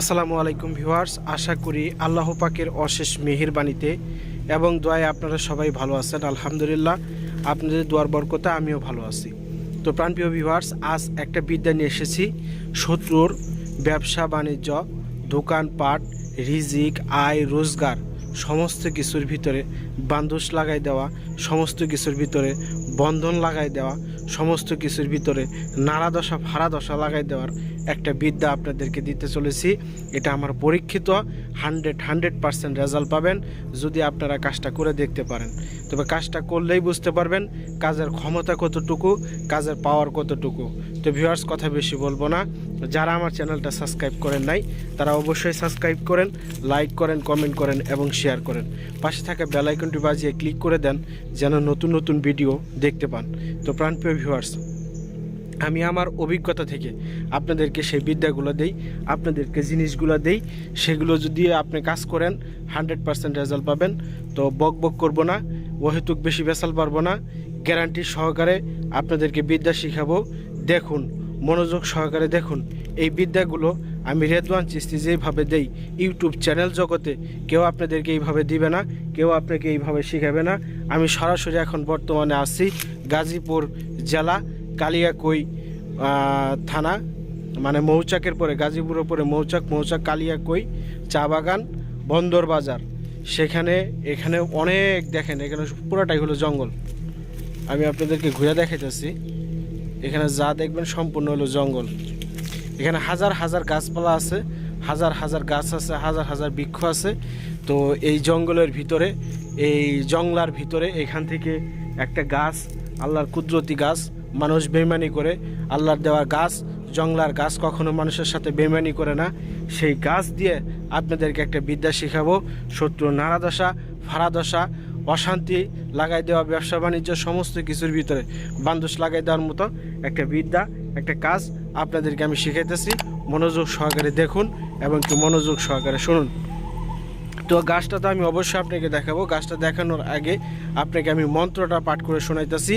আসসালামু আলাইকুম ভিউয়ার্স, আশা করি আল্লাহ পাকের অশেষ মেহেরবাণীতে এবং দোয়ায় আপনারা সবাই ভালো আছেন, আলহামদুলিল্লাহ। আপনাদের দোয়ার বরকতা আমিও ভালো আছি। তো প্রাণপ্রিয় ভিউয়ার্স, আজ একটা বিদ্যা নিয়ে এসেছি, শত্রুর ব্যবসা, বাণিজ্য, দোকানপাট, রিজিক, আয়, রোজগার সমস্ত কিছুর ভিতরে বান্ধুস লাগাই দেওয়া, সমস্ত কিছুর ভিতরে বন্ধন লাগাই দেওয়া সমস্ত কিছুর ভিতরে নাড়া দশা ফাড়া দশা লাগাই দেওয়ার একটা বিদ্যা আপনাদেরকে দিতে চলেছি। এটা আমার পরীক্ষিত হান্ড্রেড হান্ড্রেড পারসেন্ট রেজাল্ট পাবেন যদি আপনারা কাজটা করে দেখতে পারেন। তবে কাজটা করলেই বুঝতে পারবেন কাজের ক্ষমতা কতটুকু, কাজের পাওয়ার কতটুকু। তো ভিউয়ার্স কথা বেশি বলব না। যারা আমার চ্যানেলটা সাবস্ক্রাইব করেন নাই, তারা অবশ্যই সাবস্ক্রাইব করেন লাইক করেন কমেন্ট করেন এবং শেয়ার করেন। পাশে থাকা বেল আইকনটি বাজিয়ে ক্লিক করে দেন, যেন নতুন নতুন ভিডিও দেখতে পান। তো প্রাণপ্রিয় ভিউয়ার্স আমি আমার অভিজ্ঞতা থেকে আপনাদেরকে সেই বিদ্যাগুলো দেই, আপনাদেরকে জিনিসগুলো দেই। সেগুলো যদি আপনি কাজ করেন হান্ড্রেড পার্সেন্ট রেজাল্ট পাবেন। তো বক বক করব না অহেতুক বেশি বেসাল পারব না। গ্যারান্টি সহকারে আপনাদেরকে বিদ্যা শিখাবো। দেখুন, মনোযোগ সহকারে দেখুন। এই বিদ্যাগুলো আমি রেদওয়ান চিস্তি যেইভাবে দেই, ইউটিউব চ্যানেল জগতে কেউ আপনাদেরকে এইভাবে দিবে না, কেউ আপনাকে এইভাবে শিখাবে না। আমি সরাসরি এখন বর্তমানে আছি গাজীপুর জেলা কালিয়াকই থানা মানে মৌচাকের পরে, গাজীপুরের পরে মৌচাক মৌচাক কালিয়াকই চা বাগান, বন্দর বাজার। সেখানে, এখানে অনেক দেখেন, এখানে পুরোটাই হলো জঙ্গল। আমি আপনাদেরকে ঘুরে দেখাইতেছি। এখানে যা দেখবেন সম্পূর্ণ হলো জঙ্গল। এখানে হাজার হাজার গাছপালা আছে, হাজার হাজার গাছ আছে, হাজার হাজার বৃক্ষ আছে। তো এই জঙ্গলের ভিতরে, এই জংলার ভিতরে এখান থেকে একটা গাছ, আল্লাহর কুদরতি গাছ, মানুষ বেমানি করে, আল্লাহর দেওয়া গাছ, জংলার গাছ কখনো মানুষের সাথে বেমানি করে না। সেই গাছ দিয়ে আপনাদেরকে একটা বিদ্যা শেখাবো শত্রু নাড়াদশা ফাড়াদশা অশান্তি লাগাই দেওয়া, ব্যবসা বাণিজ্য, সমস্ত কিছুর ভিতরে বান্দোষ লাগাই দেওয়ার মতো একটা বিদ্যা, একটা কাজ আপনাদেরকে আমি শিখাইতেছি। মনোযোগ সহকারে দেখুন এবং কি মনোযোগ সহকারে শুনুন। তো গাছটা তো আমি অবশ্যই আপনাকে দেখাবো। গাছটা দেখানোর আগে আপনাকে আমি মন্ত্রটা পাঠ করে শোনাইতেছি।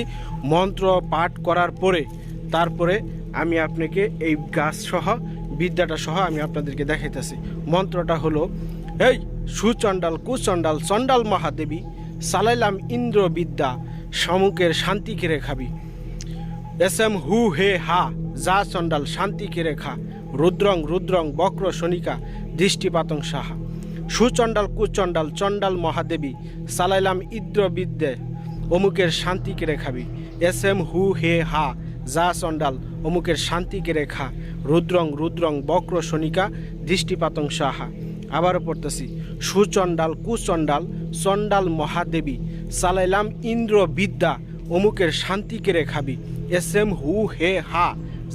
মন্ত্র পাঠ করার পরে, তারপরে আমি আপনাকে এই গাছ সহ, বিদ্যাটা সহ আমি আপনাদেরকে দেখাইতেছি। মন্ত্রটা হলো, এই সুচণ্ডাল কুচণ্ডাল চণ্ডাল মহাদেবী সালাইলাম ইন্দ্র বিদ্যা সমুখের শান্তি কেড়ে খাবি এস এম হু হে হা, যা চণ্ডাল শান্তি কেড়ে খা রুদ্রং রুদ্রং, বক্র শনিকা, দৃষ্টিপাতং সাহা। সুচণ্ডাল, কুচণ্ডাল, চণ্ডাল মহাদেবী, সালাইলাম ইদ্র বিদ্যে অমুকের শান্তি কেড়ে খাবি এস এম হু হে হা, যা চণ্ডাল, অমুকের শান্তি কেড়ে খা রুদ্রং রুদ্রং, বক্র শনিকা, দৃষ্টিপাতং সাহা। আবারও পড়তেছি। সুচণ্ডাল, কুচণ্ডাল, চণ্ডাল মহাদেবী, সালাইলাম ইন্দ্র বিদ্যা অমুকের শান্তি কেড়ে খাবি। এস এম হু হে হা,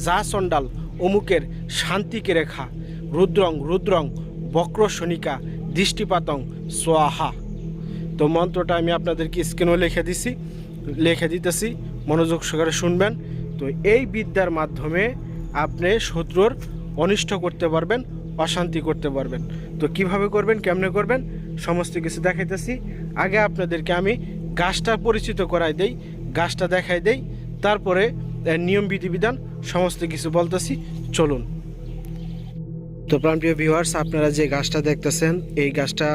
যা চণ্ডাল, অমুকের শান্তি কেড়ে খা। রুদ্রং রুদ্রং বক্র শনিকা দৃষ্টিপাতং সোয়াহা তো মন্ত্রটা আমি আপনাদেরকে স্ক্রিনও লিখে দিছি, লিখে দিতেছি, মনোযোগ সহকারে শুনবেন। তো এই বিদ্যার মাধ্যমে আপনি শত্রুর অনিষ্ট করতে পারবেন অশান্তি করতে পারবেন। তো কীভাবে করবেন, কেমনে করবেন, সমস্ত কিছু দেখাইতেছি। আগে আপনাদেরকে আমি গাছটা পরিচিত করাই দেই, গাছটা দেখাই দেই, তারপরে নিয়ম, বিধিবিধান, সমস্ত কিছু বলতেছি। চলুন। তো প্রাণপ্রিয় ভিউয়ার্স আপনারা যে গাছটা দেখতেছেন, এই গাছটা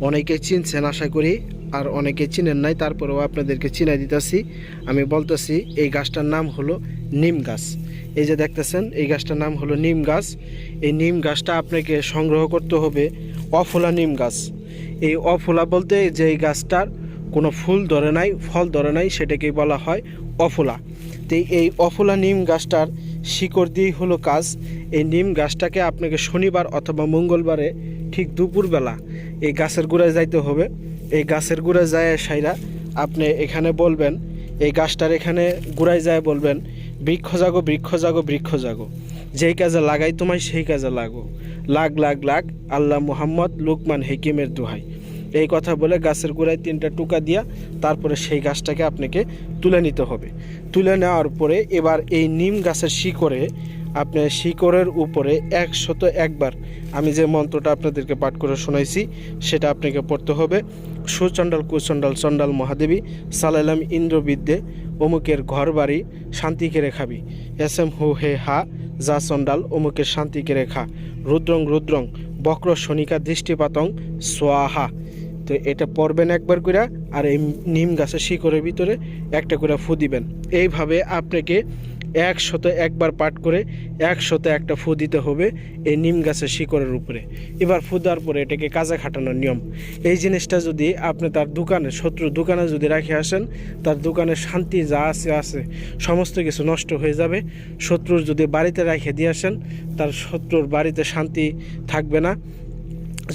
অনেকে চিনছেন, আশা করি। আর অনেকে চিনেন নাই, তারপরেও আপনাদেরকে চিনাই দিতেছি। আমি বলতেছি, এই গাছটার নাম হলো নিম গাছ। এই যে দেখতেছেন, এই গাছটার নাম হলো নিম গাছ। এই নিম গাছটা আপনাকে সংগ্রহ করতে হবে অফলা নিম গাছ। এই অফলা বলতে যে এই গাছটার কোনো ফুল ধরে নাই, ফল ধরে নাই, সেটাকেই বলা হয় অফলা। তো এই অফলা নিম গাছটার শিকড় দিয়েই হলো কাজ। এই নিম গাছটাকে আপনাকে শনিবার অথবা মঙ্গলবারে ঠিক দুপুরবেলা এই গাছের গোড়ায় যাইতে হবে। এই গাছের গোড়ায় যায় সাইরা, আপনি এখানে বলবেন, এই গাছটার এখানে গোড়ায় যায় বলবেন, বৃক্ষ জাগো বৃক্ষ জাগো বৃক্ষ জাগো। যেই কাজে লাগাই তোমায়, সেই কাজে লাগো। লাগ লাগ লাগ, আল্লাহ মুহাম্মদ লুকমান হেকিমের দোহাই। এই কথা বলে গাছের গোড়ায় তিনটা টুকা দিয়া তারপরে সেই গাছটাকে আপনাকে তুলে নিতে হবে। তুলে নেওয়ার পরে এবার এই নিম গাছের শিকড়ে আপনার শিকড়ের উপরে একশত একবার, আমি যে মন্ত্রটা আপনাদেরকে পাঠ করে শোনাইছি, সেটা আপনাকে পড়তে হবে। সুচণ্ডাল, কুচণ্ডাল, চণ্ডাল মহাদেবী, সালাইলাম ইন্দ্রবিদ্যে, অমুকের ঘর বাড়ি শান্তি কেড়ে খাবি এস এম হু হে হা, যা চণ্ডাল, অমুকের শান্তিকে রেখা। রুদ্রং রুদ্রং, বক্র শনিকা দৃষ্টিপাতং সোয়াহা তো এটা পড়বেন একবার করে আর এই নিম গাছের শিকড়ের ভিতরে একটা করে ফু দিবেন। এইভাবে আপনাকে একশত একবার পাঠ করে একশত একটা ফু দিতে হবে এই নিম গাছের শিকড়ের উপরে। এবার ফু দেওয়ার পরে এটাকে কাজে খাটানোর নিয়ম। এই জিনিসটা যদি আপনি তার দোকানে শত্রু দোকানে যদি রেখে আসেন, তার দোকানে শান্তি যা আছে আছে, সমস্ত কিছু নষ্ট হয়ে যাবে। শত্রুর যদি বাড়িতে রেখে দিয়ে আসেন, তার শত্রুর বাড়িতে শান্তি থাকবে না।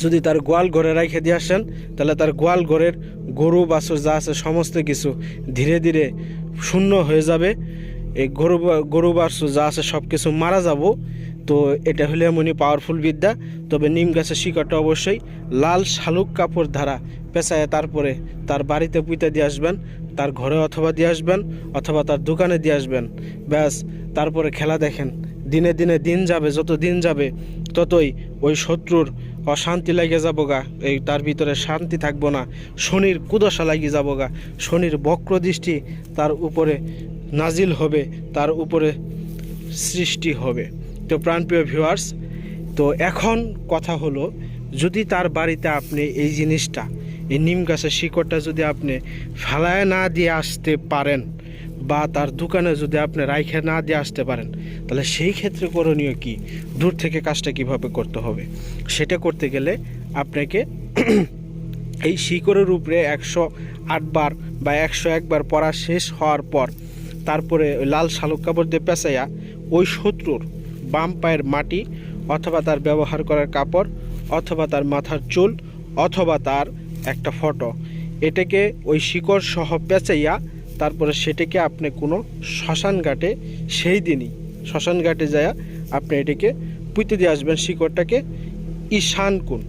যদি তার গোয়াল ঘরে রেখে দিয়ে আসেন, তাহলে তার গোয়াল ঘরের গরু, বাছুর যা আছে, সমস্ত কিছু ধীরে ধীরে শূন্য হয়ে যাবে। এই গরু বা- গরু বাছুর যা আছে সব কিছু মারা যাব। তো এটা হলে এমনই পাওয়ারফুল বিদ্যা। তবে নিম গাছের শিকড়টা অবশ্যই লাল শালুক কাপড় ধারা পেঁচায় তারপরে তার বাড়িতে পুঁতে দিয়ে আসবেন, তার ঘরে অথবা দিয়ে আসবেন, অথবা তার দোকানে দিয়ে আসবেন। ব্যাস, তারপরে খেলা দেখেন। দিনে দিনে দিন যাবে, যত দিন যাবে, ততই ওই শত্রুর অশান্তি লাগে যাব গা এই তার ভিতরে শান্তি থাকব না। শনির কুদশা লাগিয়ে যাব গা শনির বক্র দৃষ্টি তার উপরে নাজিল হবে, তার উপরে সৃষ্টি হবে। তো প্রাণপ্রিয় ভিউয়ার্স তো এখন কথা হলো, যদি তার বাড়িতে আপনি এই জিনিসটা, এই নিম গাছের শিকড়টা যদি আপনি ফেলায় না দিয়ে আসতে পারেন বা তার দোকানে যদি আপনি রাইখে না দিয়ে আসতে পারেন, তাহলে সেই ক্ষেত্রে করণীয় কি? দূর থেকে কাজটা কীভাবে করতে হবে? সেটা করতে গেলে আপনাকে এই শিকড়ের উপরে একশো আটবার বা একশো একবার পড়া শেষ হওয়ার পর, তারপরে লাল শালুক কাপড় দিয়ে পেঁচাইয়া ওই শত্রুর বাম পায়ের মাটি অথবা তার ব্যবহার করার কাপড় অথবা তার মাথার চুল অথবা তার একটা ফটো, এটাকে ওই শিকড় সহ পেঁচাইয়া তারপরে সেটাকে আপনি কোনো শ্মশান ঘাটে সেই দিনই শ্মশান ঘাটে যায় আপনি এটাকে পুঁতে দিয়ে আসবেন, শিকড়টাকে ঈশান কোণ,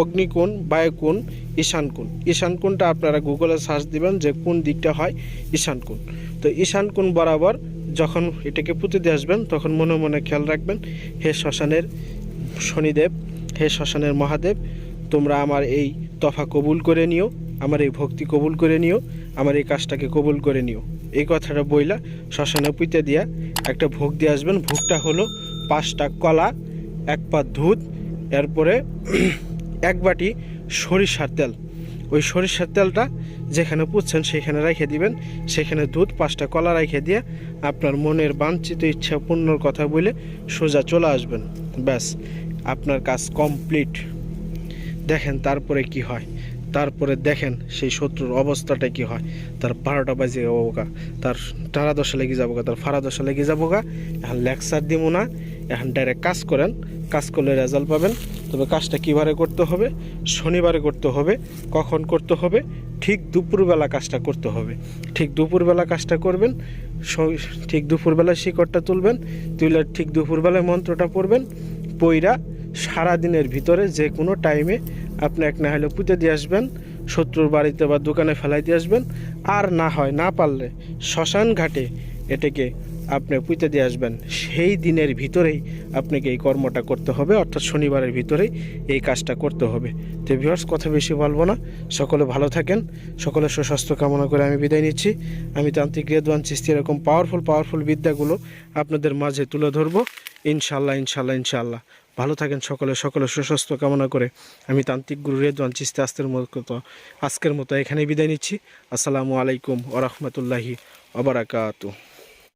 অগ্নিকোণ, বায়ুকোণ, ঈশান কোণ। ঈশান কোণটা আপনারা গুগলে সার্চ দিবেন যে কোন দিকটা হয় ঈশান কোণ। তো ঈশান কোণ বরাবর যখন এটাকে পুঁতে দিয়ে আসবেন, তখন মনে মনে খেয়াল রাখবেন, হে শ্মশানের শনিদেব, হে শ্মশানের মহাদেব, তোমরা আমার এই তফা কবুল করে নিও, আমার এই ভক্তি কবুল করে নিও আমার এই কাজটাকে কবুল করে নিও। এই কথাটা বইলা শ্মশানে পুঁতে দিয়া একটা ভোগ দিয়ে আসবেন। ভোগটা হলো পাঁচটা কলা, এক পা দুধ, এরপরে এক বাটি সরিষার তেল। ওই সরিষার তেলটা যেখানে পুচ্ছেন সেখানে রেখে দিবেন। সেখানে দুধ, পাঁচটা কলা রেখে দিয়ে আপনার মনের বাঞ্ছিত ইচ্ছা পূর্ণর কথা বলে সোজা চলে আসবেন। ব্যাস, আপনার কাজ কমপ্লিট। দেখেন তারপরে কি হয়। তারপরে দেখেন সেই শত্রুর অবস্থাটা কি হয়। তার বারোটা বাজে যাব গা তার টানা দশা লেগে যাব তার ফাড়া দশা লেগে যাব গা এখন লেকচার দিব না, এখন ডাইরেক্ট কাজ করেন, কাজ করলে রেজাল্ট পাবেন। তবে কাজটা কীভাবে করতে হবে, শনিবারে করতে হবে, কখন করতে হবে, ঠিক দুপুরবেলা কাজটা করতে হবে। ঠিক দুপুরবেলা কাজটা করবেন ঠিক দুপুরবেলায় শিকড়টা তুলবেন, তুলে ঠিক দুপুরবেলায় মন্ত্রটা পড়বেন, পইরা সারা দিনের ভিতরে যে কোনো টাইমে আপনি এক না হলে পুঁতে দিয়ে আসবেন, শত্রুর বাড়িতে বা দোকানে ফেলাই দিয়ে আসবেন, আর না হয় না পারলে শ্মশান ঘাটে এটাকে আপনি পুঁতে দিয়ে আসবেন। সেই দিনের ভিতরেই আপনাকে এই কর্মটা করতে হবে, অর্থাৎ শনিবারের ভিতরেই এই কাজটা করতে হবে। তো ভিউয়ার্স কথা বেশি বলব না। সকলে ভালো থাকেন, সকলের সুস্বাস্থ্য কামনা করে আমি বিদায় নিচ্ছি। আমি তান্ত্রিক রেদওয়ান চিস্তি এরকম পাওয়ারফুল পাওয়ারফুল বিদ্যাগুলো আপনাদের মাঝে তুলে ধরবো। ইনশাল্লাহ ইনশাল্লাহ ইনশাল্লাহ। ভালো থাকেন সকলে সকলে সুস্বাস্থ্য কামনা করে। আমি তান্ত্রিক গুরু রেদওয়ান চিস্তে আস্তের মতো, আজকের মতো এখানে বিদায় নিচ্ছি। আসসালামু আলাইকুম ওরহমতুল্লাহি ওবরাকাতু